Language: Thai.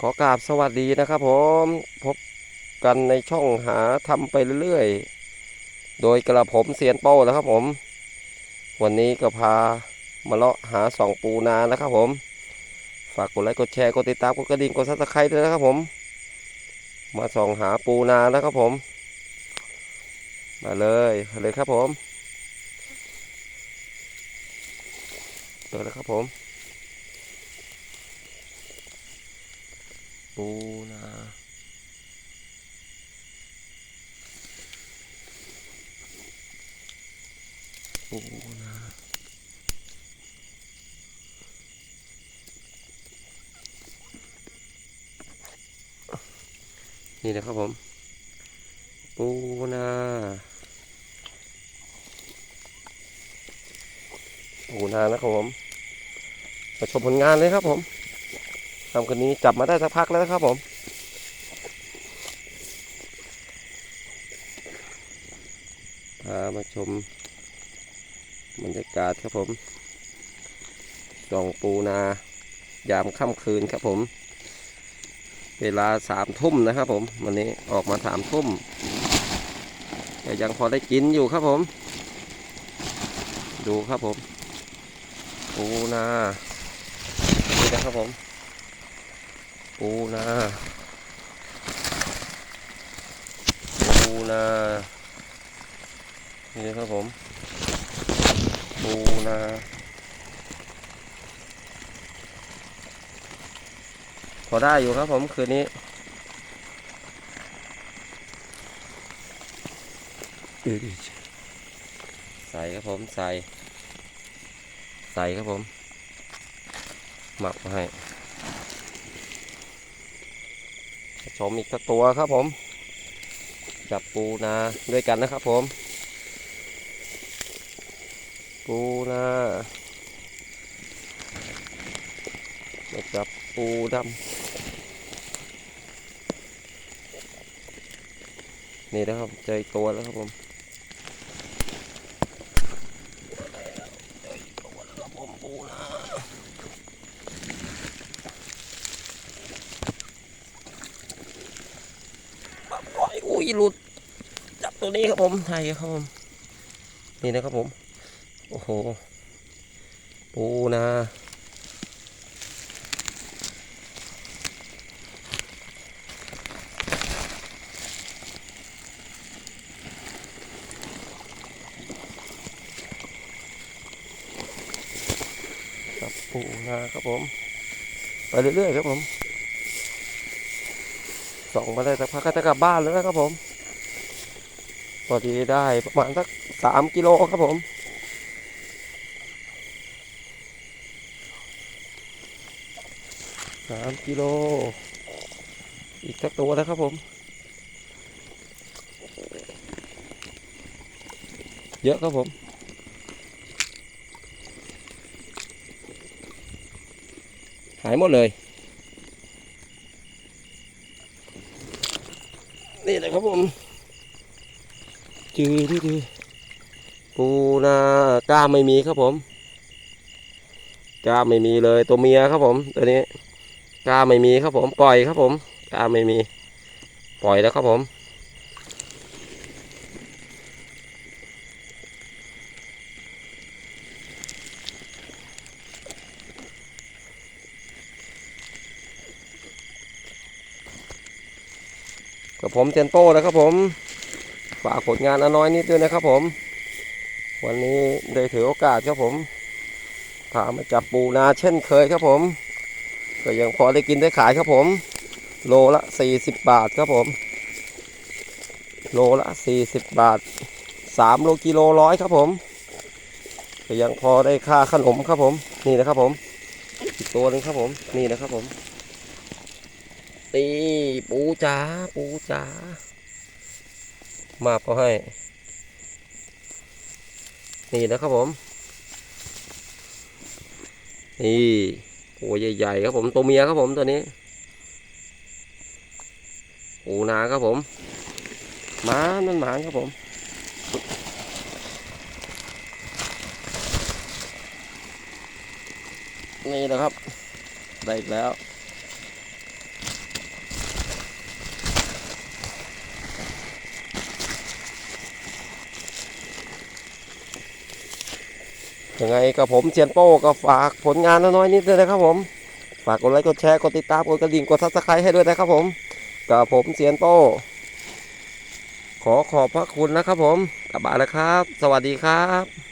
ขอกราบสวัสดีนะครับผมพบกันในช่องหาทำไปเรื่อยๆ โดยกระผมเซียนโป้นะครับผม วันนี้ก็พามาเลาะหาสองปูนานะครับผม ฝากกดไลค์กดแชร์กดติดตามกดกระดิ่งกดซับสไครต์ด้วยนะครับผม มาส่องหาปูนานะครับผม มาเลยเลยครับผมเจอแล้วครับผม ปูนาปูนานี่นะครับผม ปูนาปูนานะครับผมมาชมผลงานเลยครับผม ทำคนนี้จับมาได้สักพักแล้วนะครับผม พามาชมบรรยากาศครับผมส่องปูนายามค่ำคืนครับผม เวลาสามทุ่มนะครับผม วันนี้ออกมาสามทุ่มแต่ยังพอได้กินอยู่ครับผม ดูครับผมปูนานี่นะครับผม ปูนาปูนานี่นะครับผมปูนาพอได้อยู่ครับผมคืนนี้ใส่ครับผมใส่ ใส่ครับผม หมักมาให้ ชมอีกสักตัวครับผม จับปูนาด้วยกันนะครับผม ปูนาจับปูดำนี่นะครับเจออีกตัวแล้วครับผมเจออีกตัวแล้วครับผมปูนาปล่อ ยอุ้ยหลุดจับตัวนี้ครับผมไทยครับผมนี่นะครับผม โอ้โหปูนาจับปูนาครับผม ไปเรื่อยๆครับผม ส่องมาได้สักพักก็จะกลับบ้านแล้วนะครับผมพอดีได้ประมาณสักสามกิโลครับผม สามกิโล อีกสักตัวนะครับผม เยอะครับผมหายหมดเลย นี่แหละครับผมจืดดีปูนากล้ามไม่มีครับผมกล้ามไม่มีเลยตัวเมียครับผมตัวนี้กล้ามไม่มีครับผมปล่อยครับผมกล้ามไม่มี ปล่อยแล้วครับผม กับผมเจนโต้นะครับผม ฝากผลงานอน้อยนิดด้วยนะครับผม วันนี้ได้ถือโอกาสครับผมพามาจับปูนาเช่นเคยครับผม ก็ยังพอได้กินได้ขายครับผม โลละ 40 บาทครับผม โลละ 40 บาท 3 โลกิโลร้อยครับผม ก็ยังพอได้ค่าขนมครับผม นี่นะครับผม อีกตัวหนึงครับผม นี่นะครับผม นี่ปูจ๋าปูจ๋ามาเขาให้ นี่นะครับผม นี่โอ้ใหญ่ๆครับผมตัวเมียครับผมตัวนี้ปูนาครับผมหมานั่นหมาครับผมนี่นะครับ ได้อีกแล้ว ยังไงกับผมเซียนโป้ก็ฝากผลงานน้อยนิดด้วยนะครับผม ฝากกดไลค์กดแชร์กดติดตามกดกระดิ่งกดซับสไครต์ให้ด้วยนะครับผมกับผมเซียนโป้ขอขอบพระคุณนะครับผมกลับบ้านแล้วครับ สวัสดีครับ